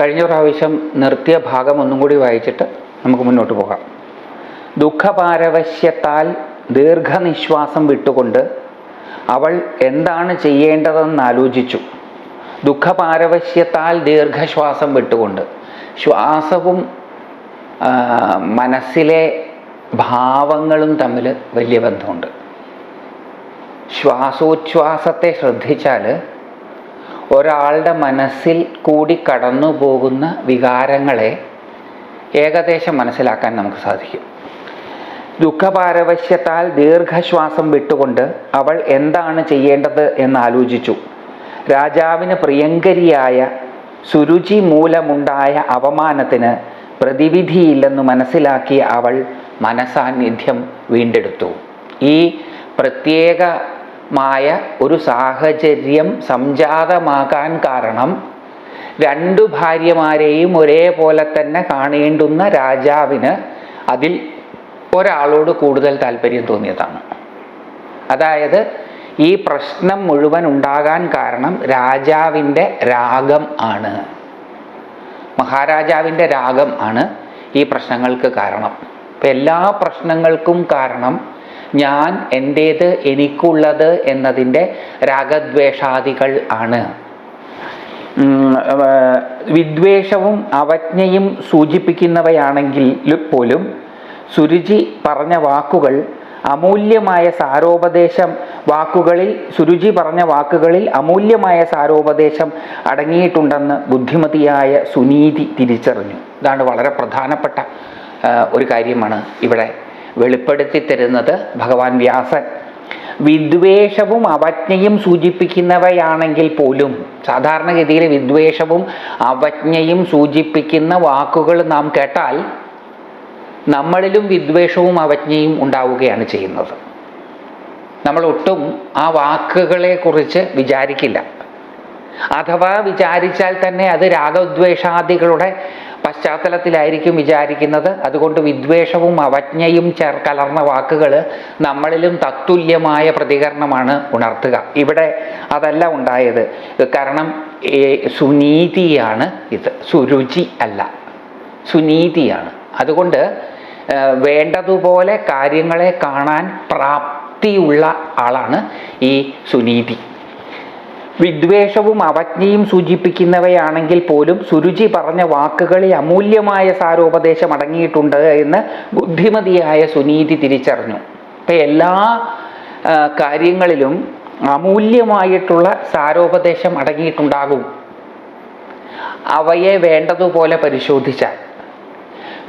കഴിഞ്ഞ പ്രാവശ്യം നിർത്തിയ ഭാഗം ഒന്നും കൂടി വായിച്ചിട്ട് നമുക്ക് മുന്നോട്ട് പോകാം. ദുഃഖപാരവശ്യത്താൽ ദീർഘനിശ്വാസം വിട്ടുകൊണ്ട് അവൾ എന്താണ് ചെയ്യേണ്ടതെന്ന് ആലോചിച്ചു. ദുഃഖപാരവശ്യത്താൽ ദീർഘശ്വാസം വിട്ടുകൊണ്ട് ശ്വാസവും മനസ്സിലെ ഭാവങ്ങളും തമ്മിൽ വലിയ ബന്ധമുണ്ട്. ശ്വാസോച്ഛ്വാസത്തെ ശ്രദ്ധിച്ചാൽ ഒരാളുടെ മനസ്സിൽ കൂടി കടന്നു പോകുന്ന വികാരങ്ങളെ ഏകദേശം മനസ്സിലാക്കാൻ നമുക്ക് സാധിക്കും. ദുഃഖപാരവശ്യത്താൽ ദീർഘശ്വാസം വിട്ടുകൊണ്ട് അവൾ എന്താണ് ചെയ്യേണ്ടത് എന്ന് ആലോചിച്ചു. രാജാവിന് പ്രിയങ്കരിയായ സുരുചി മൂലമുണ്ടായ അവമാനത്തിന് പ്രതിവിധിയില്ലെന്ന് മനസ്സിലാക്കി അവൾ മനസാന്നിധ്യം വീണ്ടെടുത്തു. ഈ പ്രത്യേകമായ ഒരു സാഹചര്യം സംജാതമാകാൻ കാരണം രണ്ടു ഭാര്യമാരെയും ഒരേപോലെ തന്നെ കാണേണ്ടുന്ന രാജാവിന് അതിൽ ഒരാളോട് കൂടുതൽ താല്പര്യം തോന്നിയതാണ്. അതായത് ഈ പ്രശ്നം മുഴുവൻ ഉണ്ടാകാൻ കാരണം രാജാവിന്റെ രാഗം ആണ്. മഹാരാജാവിന്റെ രാഗം ആണ് ഈ പ്രശ്നങ്ങൾക്ക് കാരണം. ഇപ്പം എല്ലാ പ്രശ്നങ്ങൾക്കും കാരണം ഞാൻ എന്റേത് എനിക്കുള്ളത് എന്നതിന്റെ രാഗദ്വേഷാദികൾ ആണ്. വിദ്വേഷവും അവജ്ഞയും സൂചിപ്പിക്കുന്നവയാണെങ്കിൽ പോലും സുരുചി പറഞ്ഞ വാക്കുകൾ അമൂല്യമായ സാരോപദേശം വാക്കുകളിൽ സുരുചി പറഞ്ഞ വാക്കുകളിൽ അമൂല്യമായ സാരോപദേശം അടങ്ങിയിട്ടുണ്ടെന്ന് ബുദ്ധിമതിയായ സുനീതി തിരിച്ചറിഞ്ഞു. ഇതാണ് വളരെ പ്രധാനപ്പെട്ട ഒരു കാര്യമാണ് ഇവിടെ വെളിപ്പെടുത്തി തരുന്നത് ഭഗവാൻ വ്യാസൻ. വിദ്വേഷവും അവജ്ഞയും സൂചിപ്പിക്കുന്നവയാണെങ്കിൽ പോലും സാധാരണഗതിയിൽ വിദ്വേഷവും അവജ്ഞയും സൂചിപ്പിക്കുന്ന വാക്കുകൾ നാം കേട്ടാൽ നമ്മളിലും വിദ്വേഷവും അവജ്ഞയും ഉണ്ടാവുകയാണ് ചെയ്യുന്നത്. നമ്മൾ ഒട്ടും ആ വാക്കുകളെ കുറിച്ച് വിചാരിക്കില്ല. അഥവാ വിചാരിച്ചാൽ തന്നെ അത് രാഗദ്വേഷാദികളുടെ പശ്ചാത്തലത്തിലായിരിക്കും വിചാരിക്കുന്നത്. അതുകൊണ്ട് വിദ്വേഷവും അവജ്ഞയും ചേർ കലർന്ന വാക്കുകൾ നമ്മളിലും തത്തുല്യമായ പ്രതികരണമാണ് ഉണർത്തുക. ഇവിടെ അതല്ല ഉണ്ടായത്. കാരണം സുനീതിയാണ് ഇത്. സുരുചി അല്ല. സുനീതിയാണ്. അതുകൊണ്ട് വേണ്ടതുപോലെ കാര്യങ്ങളെ കാണാൻ പ്രാപ്തിയുള്ള ആളാണ് ഈ സുനീതി. വിദ്വേഷവും അവജ്ഞയും സൂചിപ്പിക്കുന്നവയാണെങ്കിൽ പോലും സുരുചി പറഞ്ഞ വാക്കുകളിൽ അമൂല്യമായ സാരോപദേശം അടങ്ങിയിട്ടുണ്ട് എന്ന് ബുദ്ധിമതിയായ സുനീതി തിരിച്ചറിഞ്ഞു. അപ്പം എല്ലാ കാര്യങ്ങളിലും അമൂല്യമായിട്ടുള്ള സാരോപദേശം അടങ്ങിയിട്ടുണ്ടാകും. അവയെ വേണ്ടതുപോലെ പരിശോധിച്ചാൽ.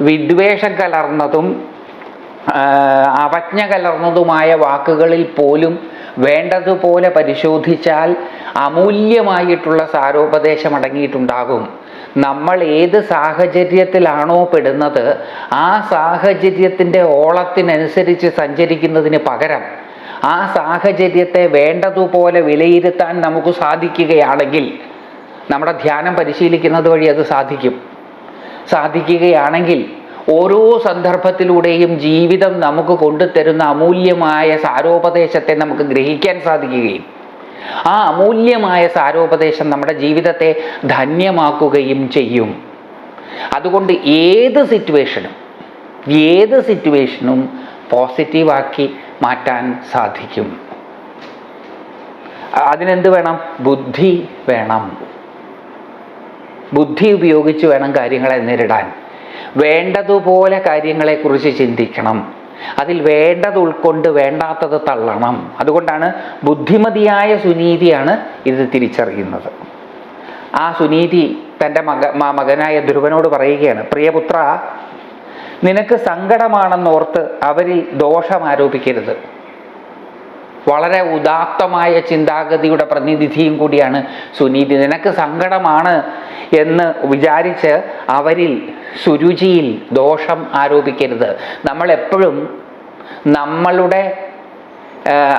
വിദ്വേഷം കലർന്നതും അവജ്ഞ കലർന്നതുമായ വാക്കുകളിൽ പോലും വേണ്ടതുപോലെ പരിശോധിച്ചാൽ അമൂല്യമായിട്ടുള്ള സാരോപദേശം അടങ്ങിയിട്ടുണ്ടാകും. നമ്മൾ ഏത് സാഹചര്യത്തിലാണോ പെടുന്നത് ആ സാഹചര്യത്തിന്റെ ഓളത്തിനനുസരിച്ച് സഞ്ചരിക്കുന്നതിന് പകരം ആ സാഹചര്യത്തെ വേണ്ടതുപോലെ വിലയിരുത്താൻ നമുക്ക് സാധിക്കുകയാണെങ്കിൽ നമ്മുടെ ധ്യാനം പരിശീലിക്കുന്നത് വഴി അത് സാധിക്കും. സാധിക്കുകയാണെങ്കിൽ ഓരോ സന്ദർഭത്തിലൂടെയും ജീവിതം നമുക്ക് കൊണ്ടുതരുന്ന അമൂല്യമായ സാരോപദേശത്തെ നമുക്ക് ഗ്രഹിക്കാൻ സാധിക്കുകയും ആ അമൂല്യമായ സാരോപദേശം നമ്മുടെ ജീവിതത്തെ ധന്യമാക്കുകയും ചെയ്യും. അതുകൊണ്ട് ഏത് സിറ്റുവേഷനും ഏത് സിറ്റുവേഷനും പോസിറ്റീവാക്കി മാറ്റാൻ സാധിക്കും. അതിനെന്ത് വേണം? ബുദ്ധി വേണം. ബുദ്ധി ഉപയോഗിച്ച് വേണം കാര്യങ്ങളെ നേരിടാൻ. വേണ്ടതുപോലെ കാര്യങ്ങളെക്കുറിച്ച് ചിന്തിക്കണം. അതിൽ വേണ്ടത് ഉൾക്കൊണ്ട് വേണ്ടാത്തത് തള്ളണം. അതുകൊണ്ടാണ് ബുദ്ധിമതിയായ സുനീതിയാണ് ഇത് തിരിച്ചറിയുന്നത്. ആ സുനീതി തന്റെ മക മകനായ ധ്രുവനോട് പറയുകയാണ് പ്രിയപുത്ര നിനക്ക് സങ്കടമാണെന്നോർത്ത് അവരിൽ ദോഷം ആരോപിക്കരുത്. വളരെ ഉദാത്തമായ ചിന്താഗതിയുടെ പ്രതിനിധിയും കൂടിയാണ് സുനീതി. നിനക്ക് സങ്കടമാണ് എന്ന് വിചാരിച്ച് അവരിൽ സുരുചിയിൽ ദോഷം ആരോപിക്കരുത്. നമ്മൾ എപ്പോഴും നമ്മളുടെ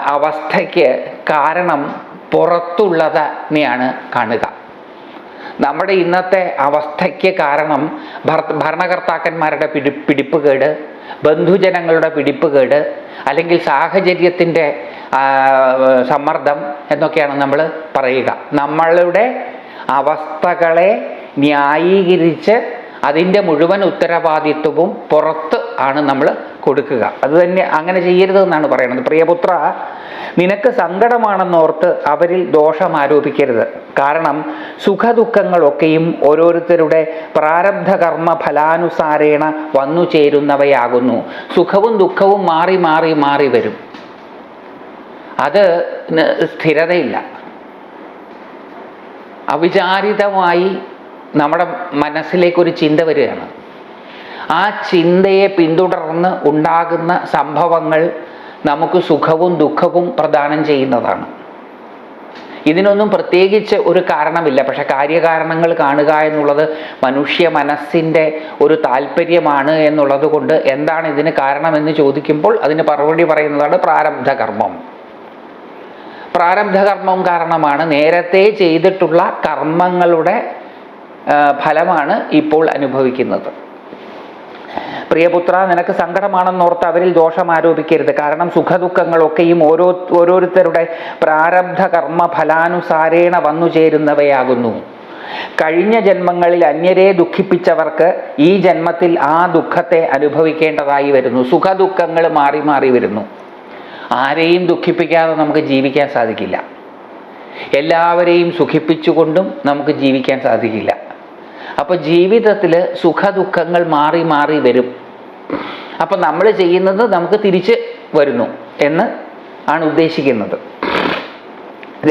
അവസ്ഥയ്ക്ക് കാരണം പുറത്തുള്ളതിനെയാണ് കാണുക. നമ്മുടെ ഇന്നത്തെ അവസ്ഥയ്ക്ക് കാരണം ഭരണകർത്താക്കന്മാരുടെ പിടി പിടിപ്പുകേട് ബന്ധുജനങ്ങളുടെ പിടിപ്പുകേട് അല്ലെങ്കിൽ സാഹചര്യത്തിന്റെ സമ്മർദ്ദം എന്നൊക്കെയാണ് നമ്മൾ പറയുക. നമ്മളുടെ അവസ്ഥകളെ ന്യായീകരിച്ച് അതിന്റെ മുഴുവൻ ഉത്തരവാദിത്വവും പുറത്ത് ആണ് നമ്മൾ കൊടുക്കുക. അത് തന്നെ അങ്ങനെ ചെയ്യരുതെന്നാണ് പറയുന്നത്. പ്രിയപുത്ര നിനക്ക് സങ്കടമാണെന്നോർത്ത് അവരിൽ ദോഷം ആരോപിക്കരുത്. കാരണം സുഖദുഃഖങ്ങളൊക്കെയും ഓരോരുത്തരുടെ പ്രാരബ്ധ കർമ്മ ഫലാനുസാരേണ വന്നു ചേരുന്നവയാകുന്നു. സുഖവും ദുഃഖവും മാറി മാറി മാറി വരും. അത് സ്ഥിരതയില്ല. അവിചാരിതമായി നമ്മുടെ മനസ്സിലേക്കൊരു ചിന്ത വരികയാണ്. ആ ചിന്തയെ പിന്തുടർന്ന് ഉണ്ടാകുന്ന സംഭവങ്ങൾ നമുക്ക് സുഖവും ദുഃഖവും പ്രദാനം ചെയ്യുന്നതാണ്. ഇതിനൊന്നും പ്രത്യേകിച്ച് ഒരു കാരണമില്ല. പക്ഷെ കാര്യകാരണങ്ങൾ കാണുക എന്നുള്ളത് മനുഷ്യ മനസ്സിന്റെ ഒരു താല്പര്യമാണ് എന്നുള്ളത് കൊണ്ട് എന്താണ് ഇതിന് കാരണമെന്ന് ചോദിക്കുമ്പോൾ അതിന് മറുപടി പറയുന്നതാണ് പ്രാരബ്ധകർമ്മം. പ്രാരബ്ധകർമ്മം കാരണമാണ് നേരത്തെ ചെയ്തിട്ടുള്ള കർമ്മങ്ങളുടെ ഫലമാണ് ഇപ്പോൾ അനുഭവിക്കുന്നത്. പ്രിയപുത്ര നിനക്ക് സങ്കടമാണെന്നോർത്ത് അവരിൽ ദോഷം ആരോപിക്കരുത് കാരണം സുഖദുഃഖങ്ങളൊക്കെയും ഓരോ ഓരോരുത്തരുടെ പ്രാരബ്ധ കർമ്മ ഫലാനുസാരേണ വന്നു ചേരുന്നവയാകുന്നു. കഴിഞ്ഞ ജന്മങ്ങളിൽ അന്യരെ ദുഃഖിപ്പിച്ചവർക്ക് ഈ ജന്മത്തിൽ ആ ദുഃഖത്തെ അനുഭവിക്കേണ്ടതായി വരുന്നു. സുഖദുഃഖങ്ങൾ മാറി മാറി വരുന്നു. ആരെയും ദുഃഖിപ്പിക്കാതെ നമുക്ക് ജീവിക്കാൻ സാധിക്കില്ല. എല്ലാവരെയും സുഖിപ്പിച്ചുകൊണ്ടും നമുക്ക് ജീവിക്കാൻ സാധിക്കില്ല. അപ്പോൾ ജീവിതത്തിൽ സുഖദുഃഖങ്ങൾ മാറി മാറി വരും. അപ്പം നമ്മൾ ചെയ്യുന്നത് നമുക്ക് തിരിച്ച് വരുന്നു എന്ന് ആണ് ഉദ്ദേശിക്കുന്നത്.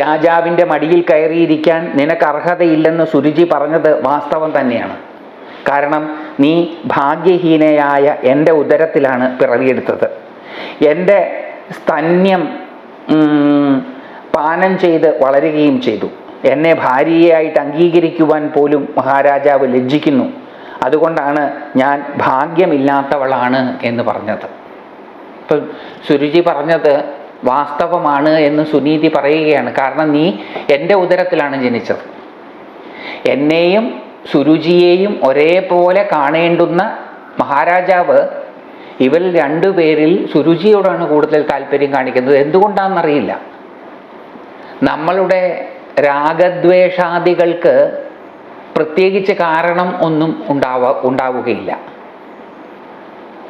രാജാവിന്റെ മടിയിൽ കയറിയിരിക്കാൻ നിനക്ക് അർഹതയില്ലെന്ന് സുരുചി പറഞ്ഞത് വാസ്തവം തന്നെയാണ്. കാരണം നീ ഭാഗ്യഹീനയായ എന്റെ ഉദരത്തിലാണ് പിറവിയെടുത്തത്. എന്റെ സ്തന്യം പാനം ചെയ്ത് വളരുകയും ചെയ്തു. എന്നെ ഭാര്യയായിട്ട് അംഗീകരിക്കുവാൻ പോലും മഹാരാജാവ് ലജ്ജിക്കുന്നു. അതുകൊണ്ടാണ് ഞാൻ ഭാഗ്യമില്ലാത്തവളാണ് എന്ന് പറഞ്ഞത്. ഇപ്പം സുരുചി പറഞ്ഞത് വാസ്തവമാണ് എന്ന് സുനീതി പറയുകയാണ്. കാരണം നീ എന്റെ ഉദരത്തിലാണ് ജനിച്ചത്. എന്നെയും സുരുചിയെയും ഒരേപോലെ കാണേണ്ടുന്ന മഹാരാജാവ് ഇവർ രണ്ടുപേരിൽ സുരുചിയോടാണ് കൂടുതൽ താല്പര്യം കാണിക്കുന്നത്. എന്തുകൊണ്ടാണെന്നറിയില്ല. നമ്മളുടെ രാഗദ്വേഷാദികൾക്ക് പ്രത്യേകിച്ച് കാരണം ഒന്നും ഉണ്ടാവ ഉണ്ടാവുകയില്ല.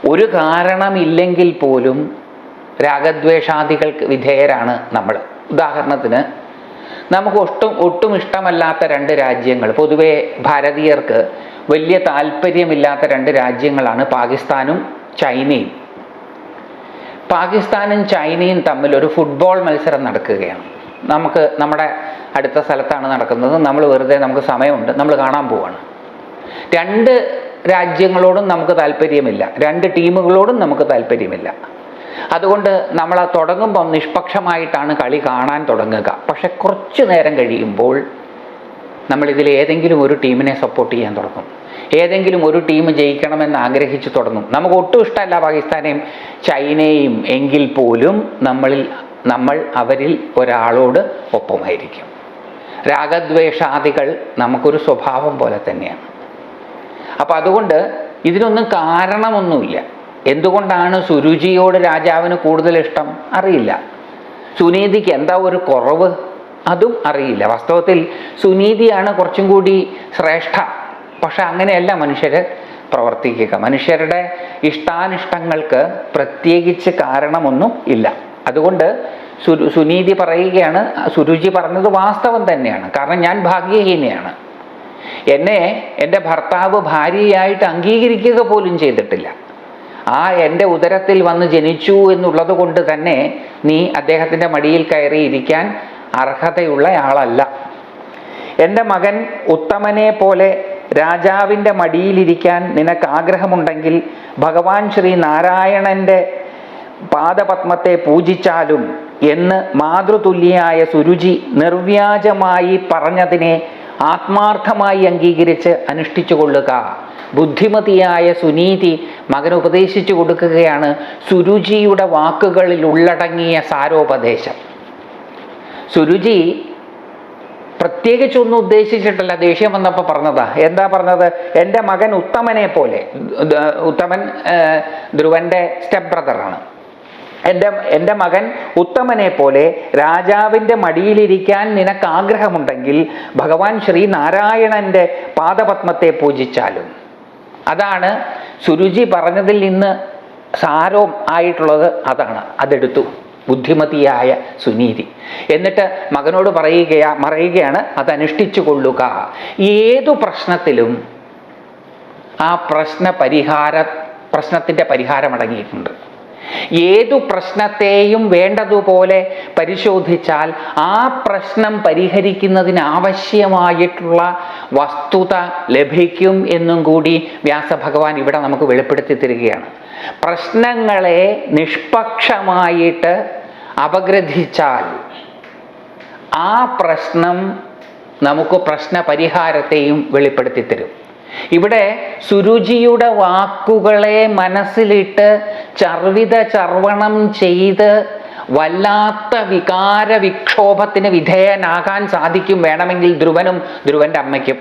ഒരു കാരണമില്ലെങ്കിൽ പോലും രാഗദ്വേഷാദികൾക്ക് വിധേയരാണ് നമ്മൾ. ഉദാഹരണത്തിന് നമുക്ക് ഒട്ടും ഒട്ടും ഇഷ്ടമല്ലാത്ത രണ്ട് രാജ്യങ്ങൾ. പൊതുവെ ഭാരതീയർക്ക് വലിയ താല്പര്യമില്ലാത്ത രണ്ട് രാജ്യങ്ങളാണ് പാകിസ്ഥാനും ചൈനയും. പാകിസ്ഥാനും ചൈനയും തമ്മിൽ ഒരു ഫുട്ബോൾ മത്സരം നടക്കുകയാണ്. നമുക്ക് നമ്മുടെ അടുത്ത സ്ഥലത്താണ് നടക്കുന്നത്. നമ്മൾ വെറുതെ നമുക്ക് സമയമുണ്ട്. നമ്മൾ കാണാൻ പോവാണ്. രണ്ട് രാജ്യങ്ങളോടും നമുക്ക് താല്പര്യമില്ല. രണ്ട് ടീമുകളോടും നമുക്ക് താല്പര്യമില്ല. അതുകൊണ്ട് നമ്മൾ ആ തുടങ്ങുമ്പോൾ നിഷ്പക്ഷമായിട്ടാണ് കളി കാണാൻ തുടങ്ങുക. പക്ഷെ കുറച്ച് നേരം കഴിയുമ്പോൾ നമ്മളിതിൽ ഏതെങ്കിലും ഒരു ടീമിനെ സപ്പോർട്ട് ചെയ്യാൻ തുടങ്ങും. ഏതെങ്കിലും ഒരു ടീം ജയിക്കണമെന്ന് ആഗ്രഹിച്ചു തുടങ്ങും. നമുക്ക് ഒട്ടും ഇഷ്ടമല്ല പാകിസ്ഥാനെയും ചൈനയും എങ്കിൽ പോലും നമ്മളിൽ നമ്മൾ അവരിൽ ഒരാളോട് ഒപ്പമായിരിക്കും. രാഗദ്വേഷാദികൾ നമുക്കൊരു സ്വഭാവം പോലെ തന്നെയാണ്. അപ്പം അതുകൊണ്ട് ഇതിനൊന്നും കാരണമൊന്നുമില്ല. എന്തുകൊണ്ടാണ് സുരുചിയോട് രാജാവിന് കൂടുതൽ ഇഷ്ടം? അറിയില്ല. സുനീതിക്ക് എന്താ ഒരു കുറവ്? അതും അറിയില്ല. വാസ്തവത്തിൽ സുനീതിയാണ് കുറച്ചും കൂടി ശ്രേഷ്ഠ. പക്ഷെ അങ്ങനെയല്ല മനുഷ്യർ പ്രവർത്തിക്കുക. മനുഷ്യരുടെ ഇഷ്ടാനിഷ്ടങ്ങൾക്ക് പ്രത്യേകിച്ച് കാരണമൊന്നും ഇല്ല. അതുകൊണ്ട് സുനീതി പറയുകയാണ് സുരുചി പറഞ്ഞത് വാസ്തവം തന്നെയാണ്. കാരണം ഞാൻ ഭാഗ്യഹീനയാണ്. എന്നെ എന്റെ ഭർത്താവ് ഭാര്യയായിട്ട് അംഗീകരിക്കുക പോലും ചെയ്തിട്ടില്ല. ആ എന്റെ ഉദരത്തിൽ വന്ന് ജനിച്ചു എന്നുള്ളത് കൊണ്ട് തന്നെ നീ അദ്ദേഹത്തിന്റെ മടിയിൽ കയറി ഇരിക്കാൻ അർഹതയുള്ള ആളല്ല. എന്റെ മകൻ ഉത്തമനെ പോലെ രാജാവിന്റെ മടിയിലിരിക്കാൻ നിനക്ക് ആഗ്രഹമുണ്ടെങ്കിൽ ഭഗവാൻ ശ്രീ നാരായണന്റെ പാദപത്മത്തെ പൂജിച്ചാലും എന്ന് മാതൃതുല്യായ സുരുചി നിർവ്യാജമായി പറഞ്ഞതിനെ ആത്മാർത്ഥമായി അംഗീകരിച്ച് അനുഷ്ഠിച്ചു കൊള്ളുക. ബുദ്ധിമതിയായ സുനീതി മകൻ ഉപദേശിച്ചു കൊടുക്കുകയാണ് സുരുചിയുടെ വാക്കുകളിൽ ഉള്ളടങ്ങിയ സാരോപദേശം. സുരുചി പ്രത്യേകിച്ചൊന്നും ഉദ്ദേശിച്ചിട്ടല്ല ദേഷ്യം വന്നപ്പോൾ പറഞ്ഞതാ. എന്താ പറഞ്ഞത്? എന്റെ മകൻ ഉത്തമനെ പോലെ ഉത്തമൻ ധ്രുവന്റെ സ്റ്റെപ്പ് ബ്രദറാണ്. എന്റെ എന്റെ മകൻ ഉത്തമനെ പോലെ രാജാവിന്റെ മടിയിലിരിക്കാൻ നിനക്ക് ആഗ്രഹമുണ്ടെങ്കിൽ ഭഗവാൻ ശ്രീനാരായണന്റെ പാദപത്മത്തെ പൂജിച്ചാലും. അതാണ് സുരുചി പറഞ്ഞതിൽ നിന്ന് സാരവും ആയിട്ടുള്ളത് അതാണ്. അതെടുത്തു. ബുദ്ധിമതിയായ സുനീതി. എന്നിട്ട് മകനോട് പറയുകയാ പറയുകയാണ് അതനുഷ്ഠിച്ചു കൊള്ളുക. ഏതു പ്രശ്നത്തിലും ആ പ്രശ്ന പരിഹാര പ്രശ്നത്തിന്റെ പരിഹാരം അടങ്ങിയിട്ടുണ്ട്. ഏതു പ്രശ്നത്തെയും വേണ്ടതുപോലെ പരിശോധിച്ചാൽ ആ പ്രശ്നം പരിഹരിക്കുന്നതിന് ആവശ്യമായിട്ടുള്ള വസ്തുത ലഭിക്കും എന്നും കൂടി വ്യാസഭഗവാൻ ഇവിടെ നമുക്ക് വെളിപ്പെടുത്തി തരികയാണ്. പ്രശ്നങ്ങളെ നിഷ്പക്ഷമായിട്ട് അപഗ്രഥിച്ചാൽ ആ പ്രശ്നം നമുക്ക് പ്രശ്ന പരിഹാരത്തെയും വെളിപ്പെടുത്തി തരും. ഇവിടെ സുരുചിയുടെ വാക്കുകളെ മനസ്സിലിട്ട് ചർവിത ചർവണം ചെയ്ത് വല്ലാത്ത വികാര വിക്ഷോഭത്തിന് വിധേയനാകാൻ സാധിക്കും വേണമെങ്കിൽ ധ്രുവനും ധ്രുവന്റെ അമ്മയ്ക്കും.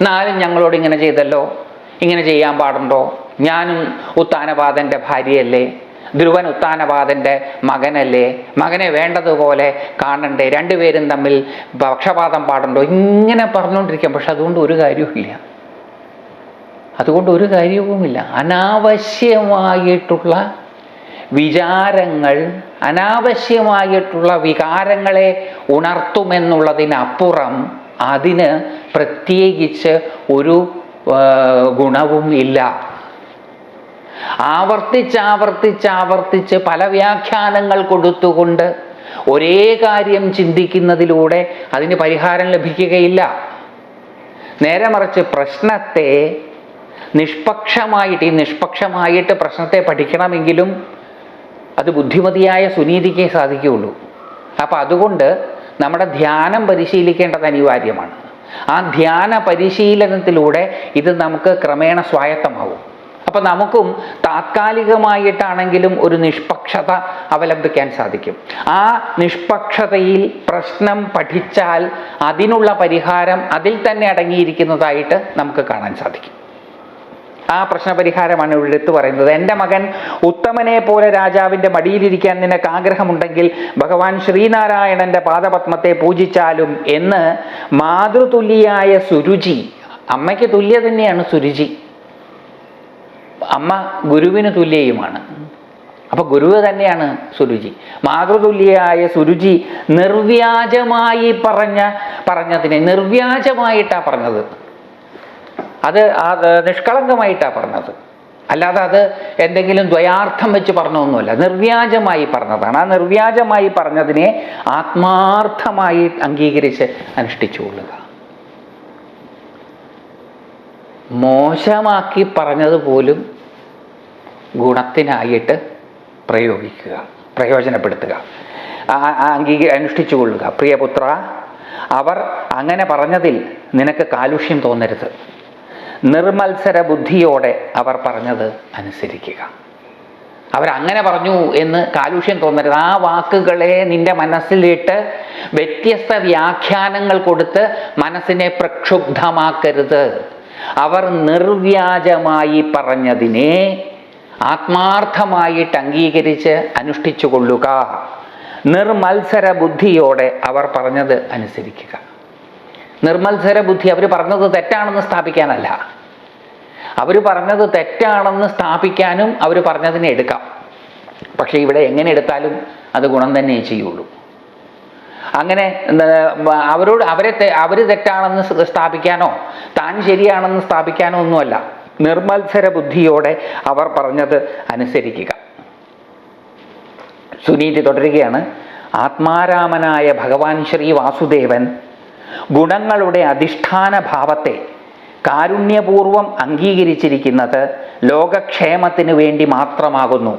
എന്നാലും ഞങ്ങളോട് ഇങ്ങനെ ചെയ്തല്ലോ. ഇങ്ങനെ ചെയ്യാൻ പാടുണ്ടോ? ഞാനും ഉത്താനപാതന്റെ ഭാര്യയല്ലേ? ധ്രുവൻ ഉത്താനപാതന്റെ മകനല്ലേ? മകനെ വേണ്ടതുപോലെ കാണണ്ടേ? രണ്ടുപേരും തമ്മിൽ പക്ഷപാതം പാടുണ്ടോ? ഇങ്ങനെ പറഞ്ഞുകൊണ്ടിരിക്കാം. പക്ഷെ അതുകൊണ്ട് ഒരു കാര്യവുമില്ല. അതുകൊണ്ട് ഒരു കാര്യവുമില്ല. അനാവശ്യമായിട്ടുള്ള വിചാരങ്ങൾ അനാവശ്യമായിട്ടുള്ള വികാരങ്ങളെ ഉണർത്തുമെന്നുള്ളതിനപ്പുറം അതിന് പ്രത്യേകിച്ച് ഒരു ഗുണവും ഇല്ല. ആവർത്തിച്ചാവർത്തിച്ചാവർത്തിച്ച് പല വ്യാഖ്യാനങ്ങൾ കൊടുത്തുകൊണ്ട് ഒരേ കാര്യം ചിന്തിക്കുന്നതിലൂടെ അതിന് പരിഹാരം ലഭിക്കുകയില്ല. നേരെ മറിച്ച് പ്രശ്നത്തെ നിഷ്പക്ഷമായിട്ട് ഈ നിഷ്പക്ഷമായിട്ട് പ്രശ്നത്തെ പഠിക്കണമെങ്കിലും അത് ബുദ്ധിമതിയായ സുനീതിക്കേ സാധിക്കുകയുള്ളൂ. അപ്പം അതുകൊണ്ട് നമ്മുടെ ധ്യാനം പരിശീലിക്കേണ്ടത് അനിവാര്യമാണ്. ആ ധ്യാന പരിശീലനത്തിലൂടെ ഇത് നമുക്ക് ക്രമേണ സ്വായത്തമാവും. അപ്പം നമുക്കും താത്കാലികമായിട്ടാണെങ്കിലും ഒരു നിഷ്പക്ഷത അവലംബിക്കാൻ സാധിക്കും. ആ നിഷ്പക്ഷതയിൽ പ്രശ്നം പഠിച്ചാൽ അതിനുള്ള പരിഹാരം അതിൽ തന്നെ അടങ്ങിയിരിക്കുന്നതായിട്ട് നമുക്ക് കാണാൻ സാധിക്കും. ആ പ്രശ്നപരിഹാരമാണ് ഇവിടെ എടുത്തു പറയുന്നത്. എന്റെ മകൻ ഉത്തമനെ പോലെ രാജാവിന്റെ മടിയിലിരിക്കാൻ നിനക്ക് ആഗ്രഹമുണ്ടെങ്കിൽ ഭഗവാൻ ശ്രീനാരായണന്റെ പാദപത്മത്തെ പൂജിച്ചാലും എന്ന് മാതൃതുല്യായ സുരുചി അമ്മയ്ക്ക് തുല്യ തന്നെയാണ് സുരുചി അമ്മ ഗുരുവിന് തുല്യയുമാണ്. അപ്പോൾ ഗുരുവ് തന്നെയാണ് സുരുചി. മാതൃതുല്യായ സുരുചി നിർവ്യാജമായി പറഞ്ഞ പറഞ്ഞതിനെ നിർവ്യാജമായിട്ടാണ് പറഞ്ഞത്. അത് അത് നിഷ്കളങ്കമായിട്ടാണ് പറഞ്ഞത്. അല്ലാതെ അത് എന്തെങ്കിലും ദ്വയാർത്ഥം വെച്ച് പറഞ്ഞൊന്നുമല്ല. നിർവ്യാജമായി പറഞ്ഞതാണ്. ആ നിർവ്യാജമായി പറഞ്ഞതിനെ ആത്മാർത്ഥമായി അംഗീകരിച്ച് അനുഷ്ഠിച്ചുകൊള്ളുക മോശമാക്കി പറഞ്ഞത് പോലും ഗുണത്തിനായിട്ട് പ്രയോഗിക്കുക പ്രയോജനപ്പെടുത്തുക അംഗീക അനുഷ്ഠിച്ചു കൊള്ളുക. പ്രിയപുത്ര അവർ അങ്ങനെ പറഞ്ഞതിൽ നിനക്ക് കാലുഷ്യം തോന്നരുത്. നിർമത്സര ബുദ്ധിയോടെ അവർ പറഞ്ഞത് അനുസരിക്കുക. അവരങ്ങനെ പറഞ്ഞു എന്ന് കാലുഷ്യം തോന്നരുത്. ആ വാക്കുകളെ നിന്റെ മനസ്സിലിട്ട് വ്യത്യസ്ത വ്യാഖ്യാനങ്ങൾ കൊടുത്ത് മനസ്സിനെ പ്രക്ഷുബ്ധമാക്കരുത്. അവർ നിർവ്യാജമായി പറഞ്ഞതിനെ ആത്മാർത്ഥമായിട്ട് അംഗീകരിച്ച് അനുഷ്ഠിച്ചു കൊള്ളുക. നിർമത്സര ബുദ്ധിയോടെ അവർ പറഞ്ഞത് അനുസരിക്കുക. നിർമത്സര ബുദ്ധി അവർ പറഞ്ഞത് തെറ്റാണെന്ന് സ്ഥാപിക്കാനല്ല. അവർ പറഞ്ഞത് തെറ്റാണെന്ന് സ്ഥാപിക്കാനും അവർ പറഞ്ഞതിനെ എടുക്കാം. പക്ഷേ ഇവിടെ എങ്ങനെ എടുത്താലും അത് ഗുണം തന്നെ ചെയ്യുള്ളൂ. അങ്ങനെ അവരോട് അവരെ അവർ തെറ്റാണെന്ന് സ്ഥാപിക്കാനോ താൻ ശരിയാണെന്ന് സ്ഥാപിക്കാനോ ഒന്നുമല്ല. നിർമത്സര ബുദ്ധിയോടെ അവർ പറഞ്ഞത് അനുസരിക്കുക. സുനീതി തുടരുകയാണ്. ആത്മാരാമനായ ഭഗവാൻ ശ്രീ വാസുദേവൻ ഗുണങ്ങളുടെ അധിഷ്ഠാന ഭാവത്തെ കാരുണ്യപൂർവം അംഗീകരിച്ചിരിക്കുന്നത് ലോകക്ഷേമത്തിന് വേണ്ടി മാത്രമാകുന്നു.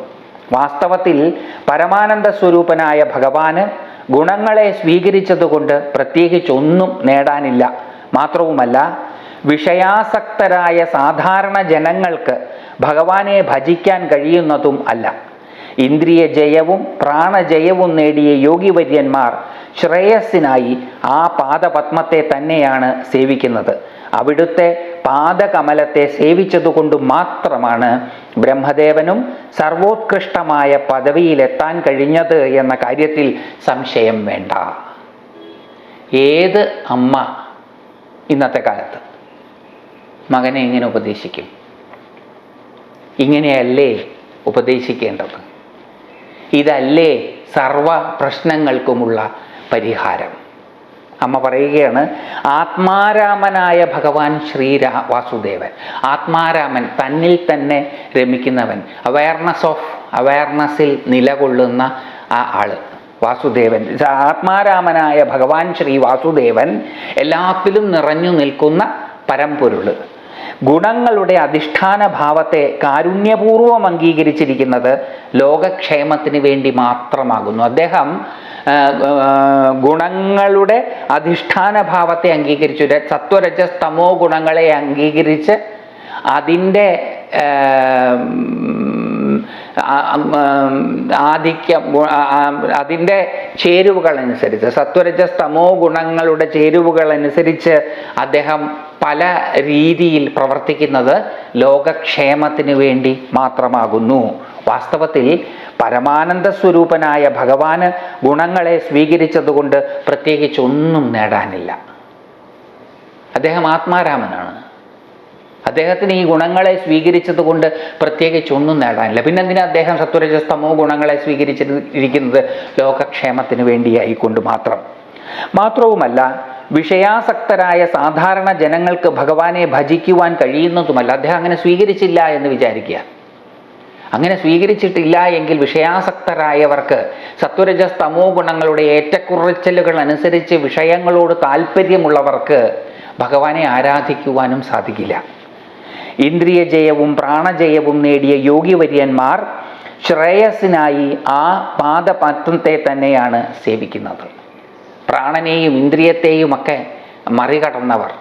വാസ്തവത്തിൽ പരമാനന്ദ സ്വരൂപനായ ഭഗവാന് ഗുണങ്ങളെ സ്വീകരിച്ചതുകൊണ്ട് പ്രത്യേകിച്ചൊന്നും നേടാനില്ല. മാത്രവുമല്ല വിഷയാസക്തരായ സാധാരണ ജനങ്ങൾക്ക് ഭഗവാനെ ഭജിക്കാൻ കഴിയുന്നതും അല്ല. ഇന്ദ്രിയ ജയവും പ്രാണജയവും നേടിയ യോഗിവര്യന്മാർ ശ്രേയസ്സിനായി ആ പാദപത്മത്തെ തന്നെയാണ് സേവിക്കുന്നത്. അവിടുത്തെ പാദകമലത്തെ സേവിച്ചതുകൊണ്ട് മാത്രമാണ് ബ്രഹ്മദേവനും സർവോത്കൃഷ്ടമായ പദവിയിലെത്താൻ കഴിഞ്ഞത് എന്ന കാര്യത്തിൽ സംശയം വേണ്ട. ഏത് അമ്മ ഇന്നത്തെ കാലത്ത്? മകനെ എങ്ങനെ ഉപദേശിക്കും? ഇങ്ങനെയല്ലേ ഉപദേശിക്കേണ്ടത്? ഇതല്ലേ സർവ പ്രശ്നങ്ങൾക്കുമുള്ള പരിഹാരം? അമ്മ പറയുകയാണ് ആത്മാരാമനായ ഭഗവാൻ ശ്രീരാ വാസുദേവൻ ആത്മാരാമൻ തന്നിൽ തന്നെ രമിക്കുന്നവൻ അവയർനെസ് ഓഫ് അവയർനെസ്സിൽ നിലകൊള്ളുന്ന ആ ആൾ വാസുദേവൻ. ആത്മാരാമനായ ഭഗവാൻ ശ്രീ വാസുദേവൻ എല്ലാത്തിലും നിറഞ്ഞു നിൽക്കുന്ന പരമ്പൊരുൾ ഗുണങ്ങളുടെ അധിഷ്ഠാന ഭാവത്തെ കാരുണ്യപൂർവം അംഗീകരിച്ചിരിക്കുന്നത് ലോകക്ഷേമത്തിന് വേണ്ടി മാത്രമാകുന്നു. അദ്ദേഹം ഗുണങ്ങളുടെ അധിഷ്ഠാന ഭാവത്തെ അംഗീകരിച്ചു. സത്വരജസ്തമോ സത്വരജസ് തമോ ഗുണങ്ങളെ അംഗീകരിച്ച് അതിന്റെ ആധിക്യം അതിന്റെ ചേരുവകൾ അനുസരിച്ച് സത്വരജസ് തമോ ഗുണങ്ങളുടെ ചേരുവകൾ അനുസരിച്ച് അദ്ദേഹം പല രീതിയിൽ പ്രവർത്തിക്കുന്നത് ലോകക്ഷേമത്തിന് വേണ്ടി മാത്രമാകുന്നു. വാസ്തവത്തിൽ പരമാനന്ദ സ്വരൂപനായ ഭഗവാന് ഗുണങ്ങളെ സ്വീകരിച്ചതുകൊണ്ട് പ്രത്യേകിച്ച് ഒന്നും നേടാനില്ല. അദ്ദേഹം ആത്മാരാമനാണ്. അദ്ദേഹത്തിന് ഈ ഗുണങ്ങളെ സ്വീകരിച്ചത് കൊണ്ട് പ്രത്യേകിച്ച് ഒന്നും നേടാനില്ല. പിന്നെ എന്തിനാ അദ്ദേഹം സത്വരജസ്തമോ ഗുണങ്ങളെ സ്വീകരിച്ചിരിക്കുന്നത് ലോകക്ഷേമത്തിന് വേണ്ടിയായിക്കൊണ്ട് മാത്രം. മാത്രവുമല്ല വിഷയാസക്തരായ സാധാരണ ജനങ്ങൾക്ക് ഭഗവാനെ ഭജിക്കുവാൻ കഴിയുന്നതുമല്ല അദ്ദേഹം അങ്ങനെ സ്വീകരിച്ചില്ല എന്ന് വിചാരിക്കുക. അങ്ങനെ സ്വീകരിച്ചിട്ടില്ല എങ്കിൽ വിഷയാസക്തരായവർക്ക് സത്വരജസ് തമോ ഗുണങ്ങളുടെ ഏറ്റക്കുറച്ചിലുകൾ അനുസരിച്ച് വിഷയങ്ങളോട് താല്പര്യമുള്ളവർക്ക് ഭഗവാനെ ആരാധിക്കുവാനും സാധിക്കില്ല. ഇന്ദ്രിയ ജയവും പ്രാണജയവും നേടിയ യോഗിവര്യന്മാർ ശ്രേയസിനായി ആ പാദപത്വത്തെ തന്നെയാണ് സേവിക്കുന്നത്. പ്രാണനെയും ഇന്ദ്രിയത്തെയും ഒക്കെ മറികടന്നവർ.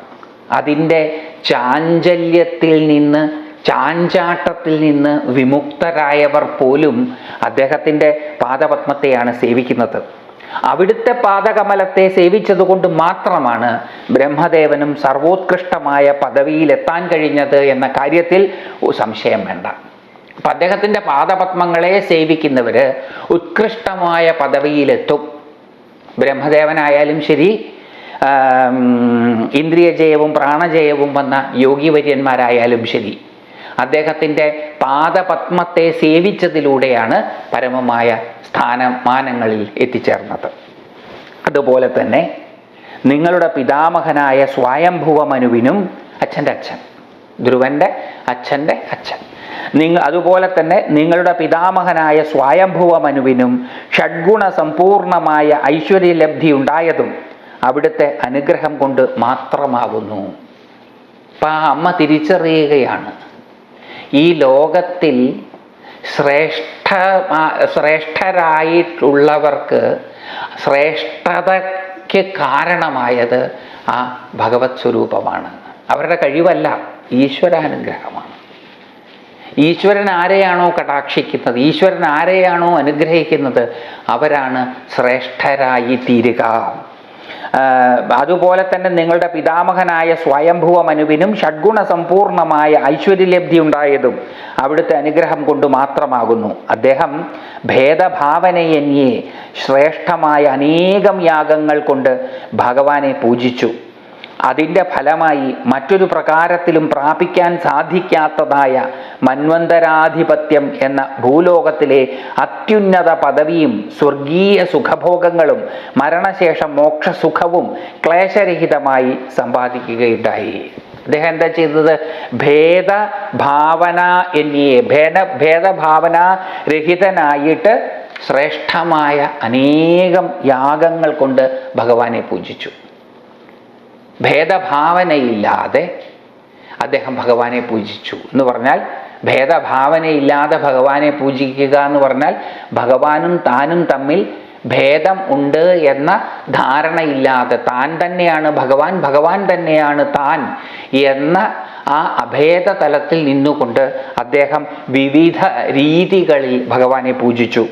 അതിന്റെ ചാഞ്ചല്യത്തിൽ നിന്ന് ചാഞ്ചാട്ടത്തിൽ നിന്ന് വിമുക്തരായവർ പോലും അദ്ദേഹത്തിന്റെ പാദപത്മത്തെയാണ് സേവിക്കുന്നത്. അവിടുത്തെ പാദകമലത്തെ സേവിച്ചതുകൊണ്ട് മാത്രമാണ് ബ്രഹ്മദേവനും സർവോത്കൃഷ്ടമായ പദവിയിലെത്താൻ കഴിഞ്ഞത് എന്ന കാര്യത്തിൽ സംശയം വേണ്ട. അപ്പം അദ്ദേഹത്തിന്റെ പാദപത്മങ്ങളെ സേവിക്കുന്നവർ ഉത്കൃഷ്ടമായ പദവിയിലെത്തും. ബ്രഹ്മദേവനായാലും ശരി ഇന്ദ്രിയജയവും പ്രാണജയവും വന്ന യോഗിവര്യന്മാരായാലും ശരി. അദ്ദേഹത്തിന്റെ പാദപത്മത്തെ സേവിച്ചതിലൂടെയാണ് പരമമായ സ്ഥാനമാനങ്ങളിൽ എത്തിച്ചേർന്നത്. അതുപോലെ തന്നെ നിങ്ങളുടെ പിതാമഹനായ സ്വയംഭുവ മനുവിനും അച്ഛന്റെ അച്ഛൻ ധ്രുവന്റെ അച്ഛന്റെ അച്ഛൻ നിങ്ങ അതുപോലെ തന്നെ നിങ്ങളുടെ പിതാമഹനായ സ്വയംഭുവ മനുവിനും ഷഡ്ഗുണ സമ്പൂർണമായ ഐശ്വര്യലബ്ധി ഉണ്ടായതും അവിടുത്തെ അനുഗ്രഹം കൊണ്ട് മാത്രമാകുന്നു. അപ്പം ആ അമ്മ തിരിച്ചറിയുകയാണ്. ഈ ലോകത്തിൽ ശ്രേഷ്ഠ ശ്രേഷ്ഠരായിട്ടുള്ളവർക്ക് ശ്രേഷ്ഠതയ്ക്ക് കാരണമായത് ആ ഭഗവത് സ്വരൂപമാണ്. അവരുടെ കഴിവല്ല ഈശ്വരാനുഗ്രഹമാണ്. ഈശ്വരൻ ആരെയാണോ കടാക്ഷിക്കുന്നത് ഈശ്വരൻ ആരെയാണോ അനുഗ്രഹിക്കുന്നത് അവരാണ് ശ്രേഷ്ഠരായി തീരുക. അതുപോലെ തന്നെ നിങ്ങളുടെ പിതാമഹനായ സ്വയംഭുവ മനുവിനും ഷഡ്ഗുണ സമ്പൂർണമായ ഐശ്വര്യലബ്ധി ഉണ്ടായതും അവിടുത്തെ അനുഗ്രഹം കൊണ്ട് മാത്രമാകുന്നു. അദ്ദേഹം ഭേദഭാവനയന്യേ ശ്രേഷ്ഠമായ അനേകം യാഗങ്ങൾ കൊണ്ട് ഭഗവാനെ പൂജിച്ചു. അതിന്റെ ഫലമായി മറ്റൊരു പ്രകാരത്തിലും പ്രാപിക്കാൻ സാധിക്കാത്തതായ മന്വന്തരാധിപത്യം എന്ന ഭൂലോകത്തിലെ അത്യുന്നത പദവിയും സ്വർഗീയ സുഖഭോഗങ്ങളും മരണശേഷം മോക്ഷസുഖവും ക്ലേശരഹിതമായി സമ്പാദിക്കുകയുണ്ടായി. അദ്ദേഹം എന്താ ചെയ്തത്? ഭേദഭാവന എന്നിയെ ഭേദ ഭേദഭാവന രഹിതനായിട്ട് ശ്രേഷ്ഠമായ അനേകം യാഗങ്ങൾ കൊണ്ട് ഭഗവാനെ പൂജിച്ചു. ഭേദഭാവനയില്ലാതെ അദ്ദേഹം ഭഗവാനെ പൂജിച്ചു എന്ന് പറഞ്ഞാൽ ഭേദഭാവനയില്ലാതെ ഭഗവാനെ പൂജിക്കുക എന്ന് പറഞ്ഞാൽ ഭഗവാനും താനും തമ്മിൽ ഭേദം ഉണ്ട് എന്ന ധാരണയില്ലാതെ താൻ തന്നെയാണ് ഭഗവാൻ ഭഗവാൻ തന്നെയാണ് താൻ എന്ന ആ അഭേദ തലത്തിൽ നിന്നുകൊണ്ട് അദ്ദേഹം വിവിധ രീതികളിൽ ഭഗവാനെ പൂജിച്ചു.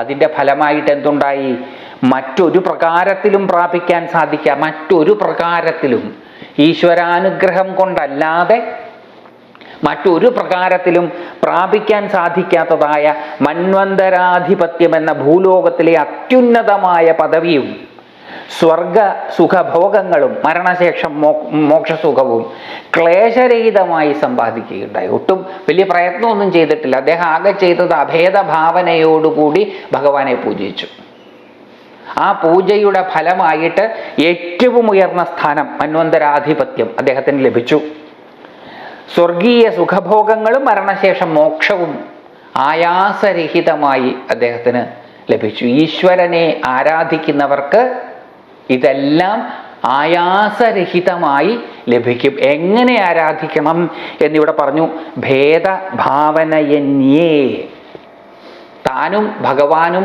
അതിന്റെ ഫലമായിട്ട് എന്തുണ്ടായി? മറ്റൊരു പ്രകാരത്തിലും പ്രാപിക്കാൻ സാധിക്കുക. മറ്റൊരു പ്രകാരത്തിലും ഈശ്വരാനുഗ്രഹം കൊണ്ടല്ലാതെ മറ്റൊരു പ്രകാരത്തിലും പ്രാപിക്കാൻ സാധിക്കാത്തതായ മന്വന്തരാധിപത്യം എന്ന ഭൂലോകത്തിലെ അത്യുന്നതമായ പദവിയും സ്വർഗ സുഖഭോഗങ്ങളും മരണശേഷം മോ മോക്ഷസുഖവും ക്ലേശരഹിതമായി സമ്പാദിക്കുകയുണ്ടായി. ഒട്ടും വലിയ പ്രയത്നമൊന്നും ചെയ്തിട്ടില്ല. അദ്ദേഹം ആകെ ചെയ്തത് അഭേദഭാവനയോടുകൂടി ഭഗവാനെ പൂജിച്ചു. ആ പൂജയുടെ ഫലമായിട്ട് ഏറ്റവും ഉയർന്ന സ്ഥാനം മന്വന്തരാധിപത്യം അദ്ദേഹത്തിന് ലഭിച്ചു. സ്വർഗീയ സുഖഭോഗങ്ങളും മരണശേഷം മോക്ഷവും ആയാസരഹിതമായി അദ്ദേഹത്തിന് ലഭിച്ചു. ഈശ്വരനെ ആരാധിക്കുന്നവർക്ക് ഇതെല്ലാം ആയാസരഹിതമായി ലഭിക്കും. എങ്ങനെ ആരാധിക്കണം എന്നിവിടെ പറഞ്ഞു ഭേദഭാവനയന്യേ താനും ഭഗവാനും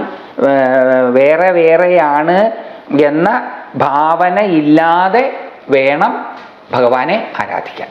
വേറെ വേറെയാണ് എന്ന ഭാവന ഇല്ലാതെ വേണം ഭഗവാനെ ആരാധിക്കാൻ.